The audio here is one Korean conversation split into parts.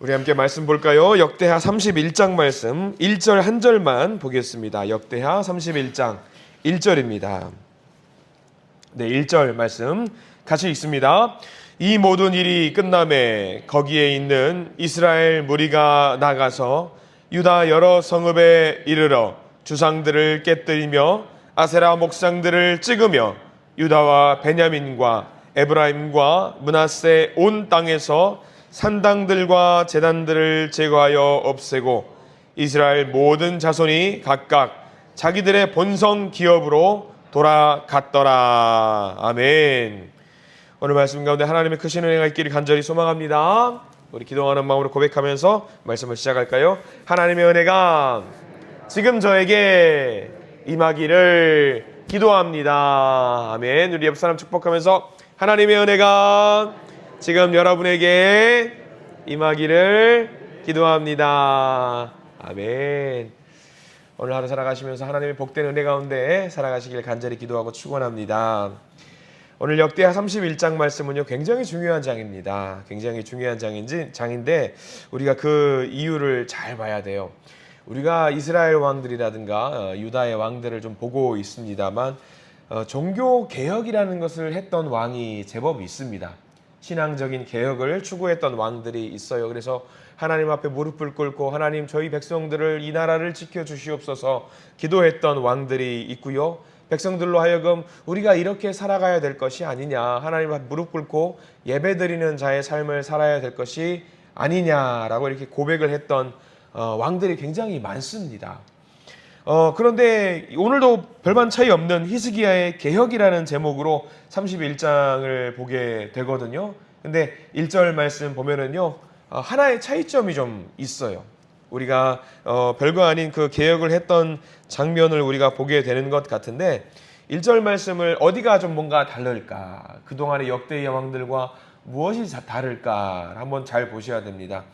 우리 함께 말씀 볼까요? 역대하 31장 말씀 1절 한 절만 보겠습니다. 역대하 31장 1절입니다. 네, 1절 말씀 같이 읽습니다. 이 모든 일이 끝남에 거기에 있는 이스라엘 무리가 나가서 유다 여러 성읍에 이르러 주상들을 깨뜨리며 아세라 목상들을 찍으며 유다와 베냐민과 에브라임과 문하세 온 땅에서 산당들과 제단들을 제거하여 없애고 이스라엘 모든 자손이 각각 자기들의 본성 기업으로 돌아갔더라. 아멘. 오늘 말씀 가운데 하나님의 크신 은혜가 있기를 간절히 소망합니다. 우리 기도하는 마음으로 고백하면서 말씀을 시작할까요? 하나님의 은혜가 지금 저에게 임하기를 기도합니다. 아멘. 우리 옆 사람 축복하면서 하나님의 은혜가 지금 여러분에게 임하기를 기도합니다. 아멘. 오늘 하루 살아가시면서 하나님의 복된 은혜 가운데 살아가시길 간절히 기도하고 축원합니다. 오늘 역대하 31장 말씀은요 굉장히 중요한 장입니다. 굉장히 중요한 장인지 장인데 우리가 그 이유를 잘 봐야 돼요. 우리가 이스라엘 왕들이라든가 어, 유다의 왕들을 좀 보고 있습니다만 어, 종교 개혁이라는 것을 했던 왕이 제법 있습니다. 신앙적인 개혁을 추구했던 왕들이 있어요. 그래서 하나님 앞에 무릎을 꿇고 하나님 저희 백성들을 이 나라를 지켜 주시옵소서 기도했던 왕들이 있고요. 백성들로 하여금 우리가 이렇게 살아가야 될 것이 아니냐. 하나님 앞에 무릎 꿇고 예배드리는 자의 삶을 살아야 될 것이 아니냐라고 이렇게 고백을 했던 어, 왕들이 굉장히 많습니다. 어, 그런데 오늘도 별반 차이 없는 히스기야의 개혁이라는 제목으로 31장을 보게 되거든요. 근데 1절 말씀 보면은요, 어, 하나의 차이점이 좀 있어요. 우리가 어, 별거 아닌 그 개혁을 했던 장면을 우리가 보게 되는 것 같은데 1절 말씀을 어디가 좀 뭔가 다를까? 그동안의 역대 여왕들과 무엇이 자- 다를까? 한번 잘 보셔야 됩니다.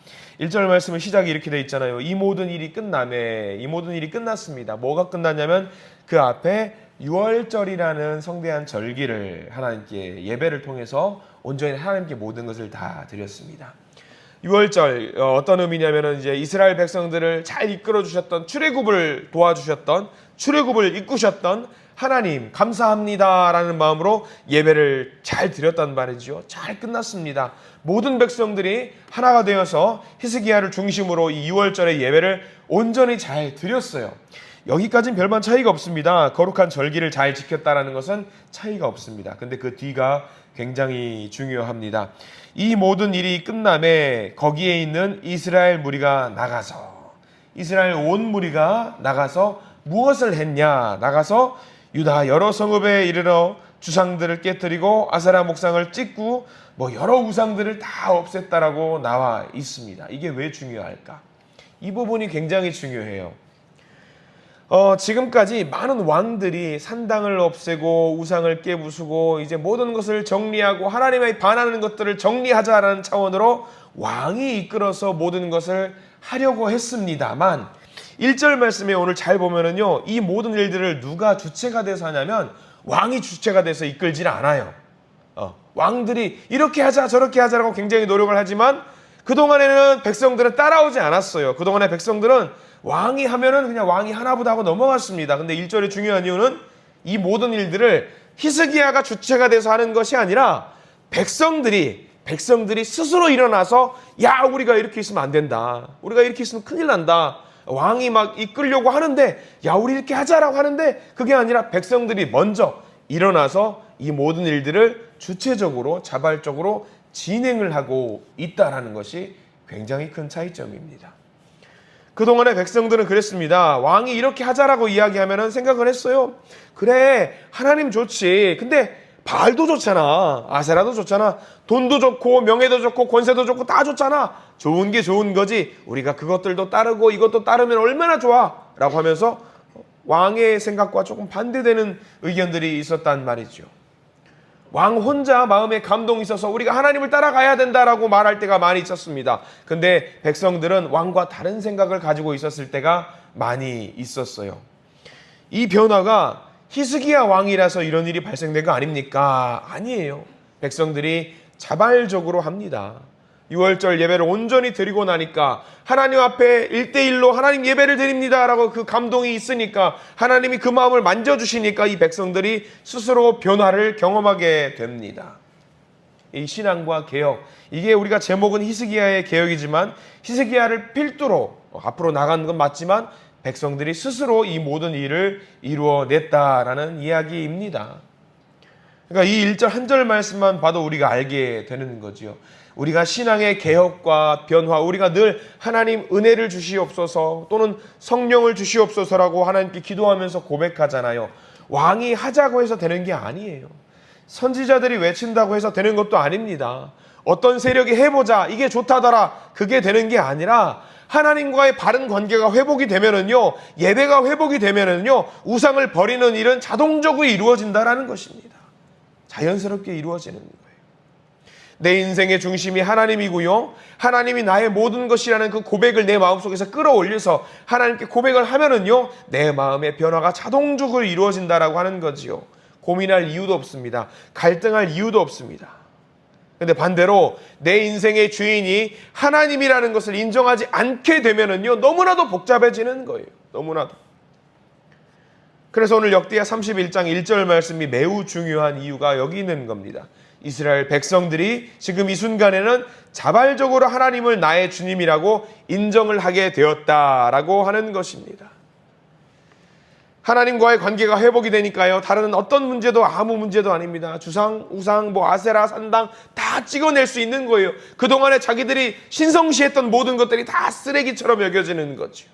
1절 말씀은 시작이 이렇게 돼 있잖아요. 이 모든 일이 끝남에 이 모든 일이 끝났습니다. 뭐가 끝났냐면 그 앞에 6월절이라는 성대한 절기를 하나님께 예배를 통해서 온전히 하나님께 모든 것을 다 드렸습니다. 6월절 어, 어떤 의미냐면은 이제 이스라엘 백성들을 잘 이끌어 주셨던 출애굽을 도와주셨던 출애굽을 이끄셨던 하나님 감사합니다라는 마음으로 예배를 잘 드렸단 말이지요. 잘 끝났습니다. 모든 백성들이 하나가 되어서 히스기야를 중심으로 이 6월절의 예배를 온전히 잘 드렸어요. 여기까지는 별반 차이가 없습니다. 거룩한 절기를 잘 지켰다라는 것은 차이가 없습니다. 근데 그 뒤가 굉장히 중요합니다. 이 모든 일이 끝남에 거기에 있는 이스라엘 무리가 나가서 이스라엘 온 무리가 나가서 무엇을 했냐? 나가서 유다 여러 성읍에 이르러 주상들을 깨뜨리고 아사라 목상을 찍고 뭐 여러 우상들을 다 없앴다라고 나와 있습니다. 이게 왜 중요할까? 이 부분이 굉장히 중요해요. 어, 지금까지 많은 왕들이 산당을 없애고 우상을 깨부수고 이제 모든 것을 정리하고 하나님의 반하는 것들을 정리하자라는 차원으로 왕이 이끌어서 모든 것을 하려고 했습니다만 1절 말씀에 오늘 잘 보면은요. 이 모든 일들을 누가 주체가 돼서 하냐면 왕이 주체가 돼서 이끌질 않아요. 어, 왕들이 이렇게 하자 저렇게 하자라고 굉장히 노력을 하지만 그동안에는 백성들은 따라오지 않았어요. 그동안의 백성들은 왕이 하면은 그냥 왕이 하나보다 하고 넘어갔습니다. 근데 1절의 중요한 이유는 이 모든 일들을 히스기야가 주체가 돼서 하는 것이 아니라 백성들이 백성들이 스스로 일어나서 야 우리가 이렇게 있으면 안 된다. 우리가 이렇게 있으면 큰일 난다. 왕이 막 이끌려고 하는데 야 우리 이렇게 하자라고 하는데 그게 아니라 백성들이 먼저 일어나서 이 모든 일들을 주체적으로 자발적으로 진행을 하고 있다라는 것이 굉장히 큰 차이점입니다. 그동안의 백성들은 그랬습니다. 왕이 이렇게 하자라고 이야기하면 생각을 했어요. 그래, 하나님 좋지. 근데 바알도 좋잖아. 아세라도 좋잖아. 돈도 좋고, 명예도 좋고, 권세도 좋고, 다 좋잖아. 좋은 게 좋은 거지. 우리가 그것들도 따르고, 이것도 따르면 얼마나 좋아. 라고 하면서 왕의 생각과 조금 반대되는 의견들이 있었단 말이죠. 왕 혼자 마음에 감동이 있어서 우리가 하나님을 따라가야 된다라고 말할 때가 많이 있었습니다. 근데 백성들은 왕과 다른 생각을 가지고 있었을 때가 많이 있었어요. 이 변화가 히스기야 왕이라서 이런 일이 발생된 거 아닙니까? 아니에요. 백성들이 자발적으로 합니다. 유월절 예배를 온전히 드리고 나니까 하나님 앞에 일대일로 하나님 예배를 드립니다 라고 그 감동이 있으니까 하나님이 그 마음을 만져주시니까 이 백성들이 스스로 변화를 경험하게 됩니다. 이 신앙과 개혁 이게 우리가 제목은 히스기야의 개혁이지만 히스기야를 필두로 앞으로 나가는 건 맞지만 백성들이 스스로 이 모든 일을 이루어냈다라는 이야기입니다. 그러니까 이 1절 한 절 말씀만 봐도 우리가 알게 되는 거지요. 우리가 신앙의 개혁과 변화, 우리가 늘 하나님 은혜를 주시옵소서 또는 성령을 주시옵소서라고 하나님께 기도하면서 고백하잖아요. 왕이 하자고 해서 되는 게 아니에요. 선지자들이 외친다고 해서 되는 것도 아닙니다. 어떤 세력이 해보자, 이게 좋다더라, 그게 되는 게 아니라 하나님과의 바른 관계가 회복이 되면은요, 예배가 회복이 되면은요, 우상을 버리는 일은 자동적으로 이루어진다라는 것입니다. 자연스럽게 이루어지는 거예요. 내 인생의 중심이 하나님이고요. 하나님이 나의 모든 것이라는 그 고백을 내 마음속에서 끌어올려서 하나님께 고백을 하면은요. 내 마음의 변화가 자동적으로 이루어진다라고 하는 거지요. 고민할 이유도 없습니다. 갈등할 이유도 없습니다. 근데 반대로 내 인생의 주인이 하나님이라는 것을 인정하지 않게 되면은요. 너무나도 복잡해지는 거예요. 너무나도. 그래서 오늘 역대하 31장 1절 말씀이 매우 중요한 이유가 여기 있는 겁니다. 이스라엘 백성들이 지금 이 순간에는 자발적으로 하나님을 나의 주님이라고 인정을 하게 되었다라고 하는 것입니다. 하나님과의 관계가 회복이 되니까요. 다른 어떤 문제도 아무 문제도 아닙니다. 주상, 우상, 뭐 아세라, 산당 다 찍어낼 수 있는 거예요. 그동안에 자기들이 신성시했던 모든 것들이 다 쓰레기처럼 여겨지는 거죠.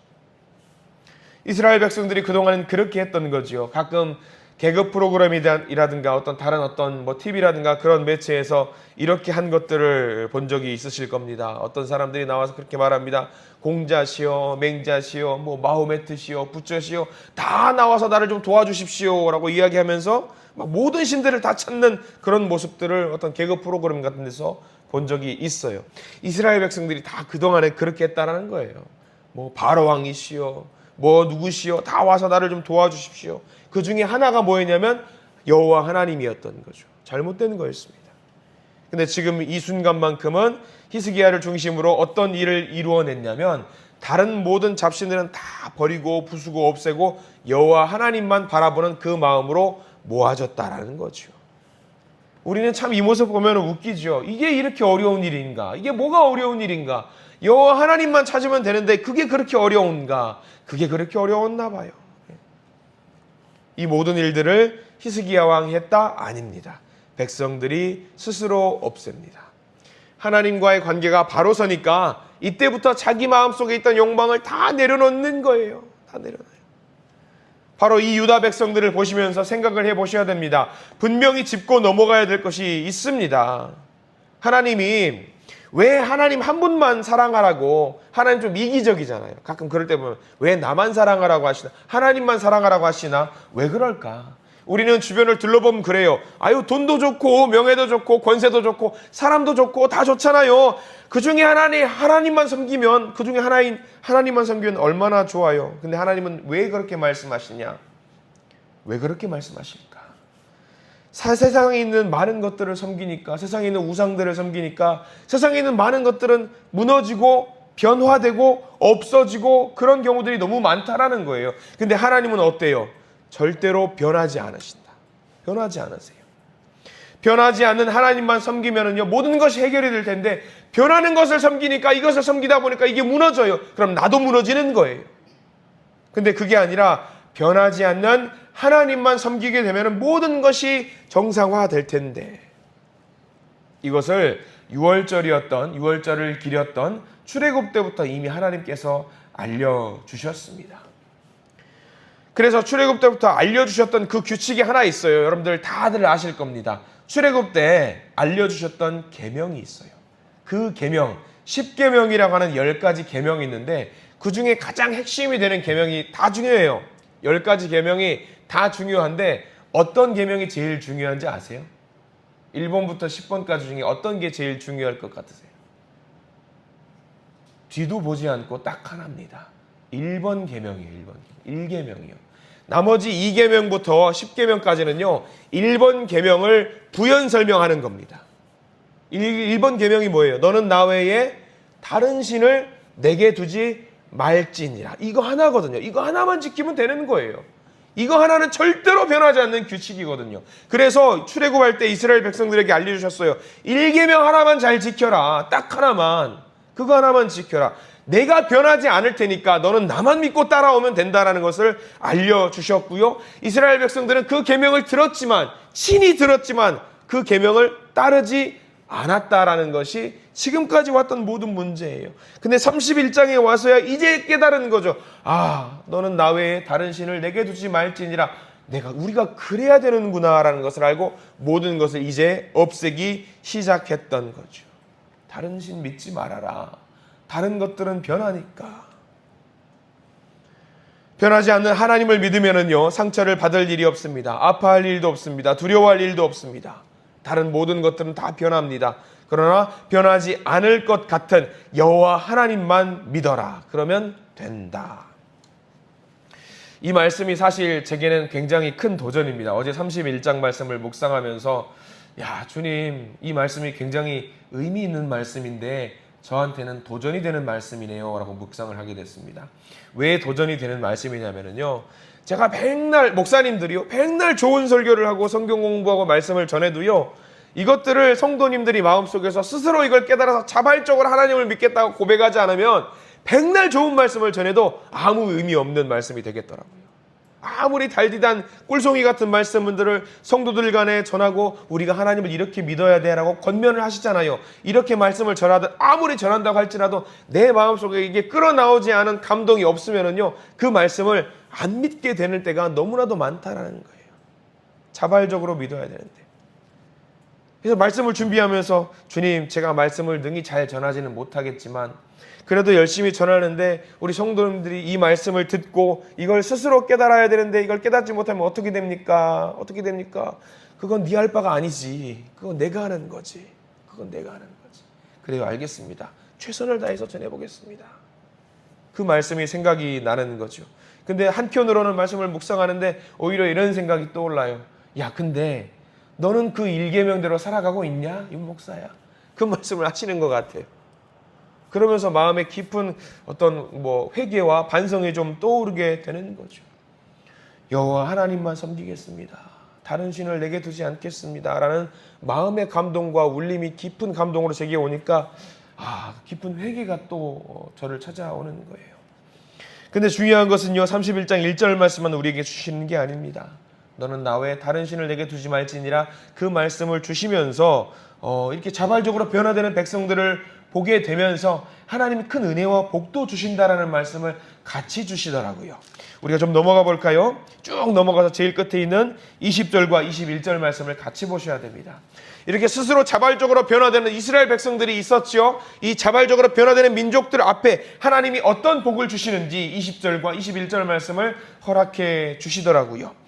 이스라엘 백성들이 그동안은 그렇게 했던 거지요. 가끔 개그 프로그램이라든가 어떤 다른 어떤 뭐 TV라든가 그런 매체에서 이렇게 한 것들을 본 적이 있으실 겁니다. 어떤 사람들이 나와서 그렇게 말합니다. 공자시오, 맹자시오, 뭐 마호메트시오, 부처시오 다 나와서 나를 좀 도와주십시오라고 이야기하면서 막 모든 신들을 다 찾는 그런 모습들을 어떤 개그 프로그램 같은 데서 본 적이 있어요. 이스라엘 백성들이 다 그동안에 그렇게 했다라는 거예요. 뭐 바로 왕이시오. 뭐 누구시오? 다 와서 나를 좀 도와주십시오. 그 중에 하나가 뭐였냐면 여호와 하나님이었던 거죠. 잘못된 거였습니다. 근데 지금 이 순간만큼은 히스기야를 중심으로 어떤 일을 이루어냈냐면 다른 모든 잡신들은 다 버리고 부수고 없애고 여호와 하나님만 바라보는 그 마음으로 모아졌다라는 거죠. 우리는 참 이 모습 보면 웃기죠. 이게 이렇게 어려운 일인가? 이게 뭐가 어려운 일인가? 여호와 하나님만 찾으면 되는데 그게 그렇게 어려운가? 그게 그렇게 어려웠나 봐요. 이 모든 일들을 히스기야 왕이 했다? 아닙니다. 백성들이 스스로 없앱니다. 하나님과의 관계가 바로 서니까 이때부터 자기 마음속에 있던 욕망을 다 내려놓는 거예요. 다 내려놔요. 바로 이 유다 백성들을 보시면서 생각을 해 보셔야 됩니다. 분명히 짚고 넘어가야 될 것이 있습니다. 하나님이 왜 하나님 한 분만 사랑하라고 하나님 좀 이기적이잖아요. 가끔 그럴 때 보면 왜 나만 사랑하라고 하시나 하나님만 사랑하라고 하시나 왜 그럴까? 우리는 주변을 둘러보면 그래요. 아유 돈도 좋고 명예도 좋고 권세도 좋고 사람도 좋고 다 좋잖아요. 그 중에 하나님 하나님만 섬기면 그 중에 하나인 하나님만 섬기면 얼마나 좋아요. 근데 하나님은 왜 그렇게 말씀하시냐? 왜 그렇게 말씀하실까? 사, 세상에 있는 많은 것들을 섬기니까 세상에 있는 우상들을 섬기니까 세상에 있는 많은 것들은 무너지고 변화되고 없어지고 그런 경우들이 너무 많다라는 거예요. 근데 하나님은 어때요? 절대로 변하지 않으신다. 변하지 않으세요. 변하지 않는 하나님만 섬기면은요 모든 것이 해결이 될 텐데 변하는 것을 섬기니까 이것을 섬기다 보니까 이게 무너져요. 그럼 나도 무너지는 거예요. 근데 그게 아니라 변하지 않는 하나님만 섬기게 되면 모든 것이 정상화 될 텐데 이것을 6월절이었던 6월절을 기렸던 출애굽 때부터 이미 하나님께서 알려 주셨습니다. 그래서 출애굽 때부터 알려 주셨던 그 규칙이 하나 있어요. 여러분들 다들 아실 겁니다. 출애굽 때 알려 주셨던 계명이 있어요. 그 계명 10계명이라고 하는 10가지 계명이 있는데 그 중에 가장 핵심이 되는 계명이 다 중요해요. 10가지 계명이 다 중요한데 어떤 계명이 제일 중요한지 아세요? 1번부터 10번까지 중에 어떤 게 제일 중요할 것 같으세요? 뒤도 보지 않고 딱 하나입니다. 1번 계명이에요. 1번. 1계명이요. 나머지 2계명부터 10계명까지는요. 1번 계명을 부연 설명하는 겁니다. 1, 번 계명이 뭐예요? 너는 나 외에 다른 신을 내게 두지 말지니라. 이거 하나거든요. 이거 하나만 지키면 되는 거예요. 이거 하나는 절대로 변하지 않는 규칙이거든요. 그래서 출애굽할 때 이스라엘 백성들에게 알려주셨어요. 1계명 하나만 잘 지켜라. 딱 하나만. 그거 하나만 지켜라. 내가 변하지 않을 테니까 너는 나만 믿고 따라오면 된다라는 것을 알려주셨고요. 이스라엘 백성들은 그 계명을 들었지만 친히 들었지만 그 계명을 따르지 않았다라는 것이 지금까지 왔던 모든 문제예요. 근데 31장에 와서야 이제 깨달은 거죠. 아, 너는 나 외에 다른 신을 내게 두지 말지니라. 내가 우리가 그래야 되는구나라는 것을 알고 모든 것을 이제 없애기 시작했던 거죠. 다른 신 믿지 말아라. 다른 것들은 변하니까. 변하지 않는 하나님을 믿으면은요, 상처를 받을 일이 없습니다. 아파할 일도 없습니다. 두려워할 일도 없습니다. 다른 모든 것들은 다 변합니다. 그러나 변하지 않을 것 같은 여호와 하나님만 믿어라. 그러면 된다. 이 말씀이 사실 제게는 굉장히 큰 도전입니다. 어제 31장 말씀을 묵상하면서 야, 주님, 이 말씀이 굉장히 의미 있는 말씀인데 저한테는 도전이 되는 말씀이네요. 라고 묵상을 하게 됐습니다. 왜 도전이 되는 말씀이냐면요. 제가 백날, 목사님들이요. 백날 좋은 설교를 하고 성경 공부하고 말씀을 전해도요. 이것들을 성도님들이 마음속에서 스스로 이걸 깨달아서 자발적으로 하나님을 믿겠다고 고백하지 않으면 백날 좋은 말씀을 전해도 아무 의미 없는 말씀이 되겠더라고요. 아무리 달디단 꿀송이 같은 말씀들을 성도들 간에 전하고 우리가 하나님을 이렇게 믿어야 돼라고 권면을 하시잖아요. 이렇게 말씀을 전하든 아무리 전한다고 할지라도 내 마음속에 이게 끌어나오지 않은 감동이 없으면은요. 그 말씀을 안 믿게 되는 때가 너무나도 많다라는 거예요. 자발적으로 믿어야 되는데. 그래서 말씀을 준비하면서 주님 제가 말씀을 능히 잘 전하지는 못하겠지만 그래도 열심히 전하는데 우리 성도님들이 이 말씀을 듣고 이걸 스스로 깨달아야 되는데 이걸 깨닫지 못하면 어떻게 됩니까? 어떻게 됩니까? 그건 네 할 바가 아니지. 그건 내가 하는 거지. 그건 내가 하는 거지. 그래요, 알겠습니다. 최선을 다해서 전해보겠습니다. 그 말씀이 생각이 나는 거죠. 근데 한편으로는 말씀을 묵상하는데 오히려 이런 생각이 떠올라요. 야, 근데 너는 그 일계명대로 살아가고 있냐? 윤 목사야. 그 말씀을 하시는 것 같아요. 그러면서 마음에 깊은 어떤 뭐 회개와 반성이 좀 떠오르게 되는 거죠. 여호와 하나님만 섬기겠습니다. 다른 신을 내게 두지 않겠습니다라는 마음의 감동과 울림이 깊은 감동으로 제게 오니까 아, 깊은 회개가 또 저를 찾아오는 거예요. 근데 중요한 것은요. 31장 1절 말씀만 우리에게 주시는 게 아닙니다. 너는 나 외에 다른 신을 내게 두지 말지니라 그 말씀을 주시면서 어, 이렇게 자발적으로 변화되는 백성들을 보게 되면서 하나님이 큰 은혜와 복도 주신다라는 말씀을 같이 주시더라고요. 우리가 좀 넘어가 볼까요? 쭉 넘어가서 제일 끝에 있는 20절과 21절 말씀을 같이 보셔야 됩니다. 이렇게 스스로 자발적으로 변화되는 이스라엘 백성들이 있었죠. 이 자발적으로 변화되는 민족들 앞에 하나님이 어떤 복을 주시는지 20절과 21절 말씀을 허락해 주시더라고요.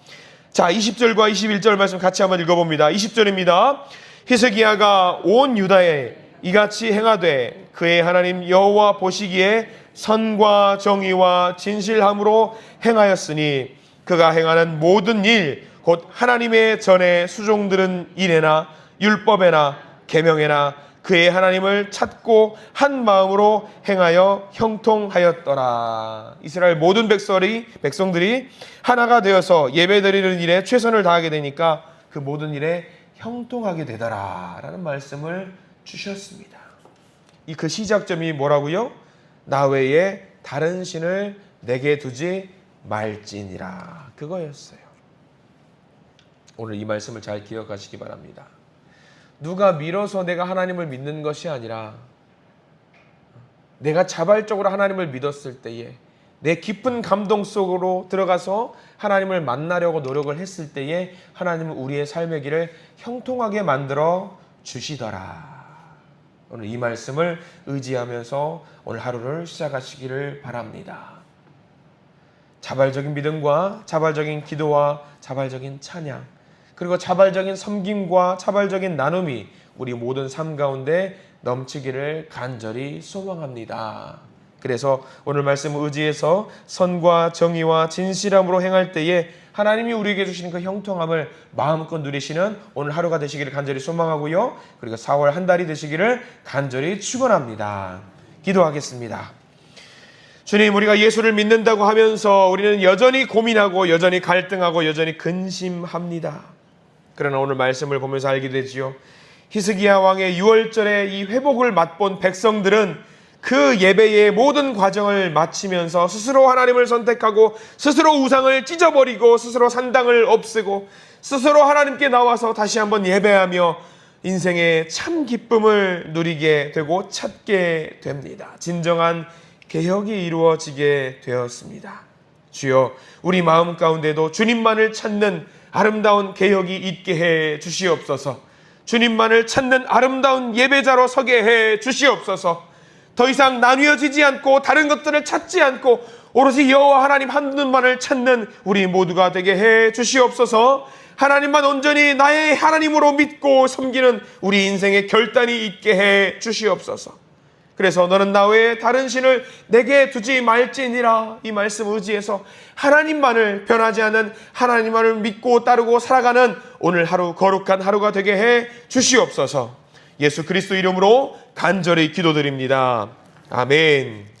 자, 20절과 21절 말씀 같이 한번 읽어봅니다. 20절입니다. 히스기야가 온 유다에 이같이 행하되 그의 하나님 여호와 보시기에 선과 정의와 진실함으로 행하였으니 그가 행하는 모든 일 곧 하나님의 전에 수종들은 이래나 율법에나 계명에나 그의 하나님을 찾고 한 마음으로 행하여 형통하였더라. 이스라엘 모든 백성이 백성들이 하나가 되어서 예배드리는 일에 최선을 다하게 되니까 그 모든 일에 형통하게 되더라라는 말씀을 주셨습니다. 이 그 시작점이 뭐라고요? 나 외에 다른 신을 내게 두지 말지니라. 그거였어요. 오늘 이 말씀을 잘 기억하시기 바랍니다. 누가 밀어서 내가 하나님을 믿는 것이 아니라 내가 자발적으로 하나님을 믿었을 때에 내 깊은 감동 속으로 들어가서 하나님을 만나려고 노력을 했을 때에 하나님은 우리의 삶의 길을 형통하게 만들어 주시더라. 오늘 이 말씀을 의지하면서 오늘 하루를 시작하시기를 바랍니다. 자발적인 믿음과 자발적인 기도와 자발적인 찬양 그리고 자발적인 섬김과 자발적인 나눔이 우리 모든 삶 가운데 넘치기를 간절히 소망합니다. 그래서 오늘 말씀 의지해서 선과 정의와 진실함으로 행할 때에 하나님이 우리에게 주시는 그 형통함을 마음껏 누리시는 오늘 하루가 되시기를 간절히 소망하고요. 그리고 4월 한 달이 되시기를 간절히 축원합니다. 기도하겠습니다. 주님, 우리가 예수를 믿는다고 하면서 우리는 여전히 고민하고 여전히 갈등하고 여전히 근심합니다. 그러나 오늘 말씀을 보면서 알게 되지요. 히스기야 왕의 6월절에 이 회복을 맛본 백성들은 그 예배의 모든 과정을 마치면서 스스로 하나님을 선택하고 스스로 우상을 찢어버리고 스스로 산당을 없애고 스스로 하나님께 나와서 다시 한번 예배하며 인생의 참 기쁨을 누리게 되고 찾게 됩니다. 진정한 개혁이 이루어지게 되었습니다. 주여, 우리 마음 가운데도 주님만을 찾는 아름다운 개혁이 있게 해 주시옵소서. 주님만을 찾는 아름다운 예배자로 서게 해 주시옵소서. 더 이상 나뉘어지지 않고 다른 것들을 찾지 않고 오로지 여호와 하나님 한 분만을 찾는 우리 모두가 되게 해 주시옵소서. 하나님만 온전히 나의 하나님으로 믿고 섬기는 우리 인생의 결단이 있게 해 주시옵소서. 그래서 너는 나 외에 다른 신을 내게 두지 말지니라 이 말씀 의지해서 하나님만을 변하지 않는 하나님만을 믿고 따르고 살아가는 오늘 하루 거룩한 하루가 되게 해 주시옵소서. 예수 그리스도 이름으로 간절히 기도드립니다. 아멘.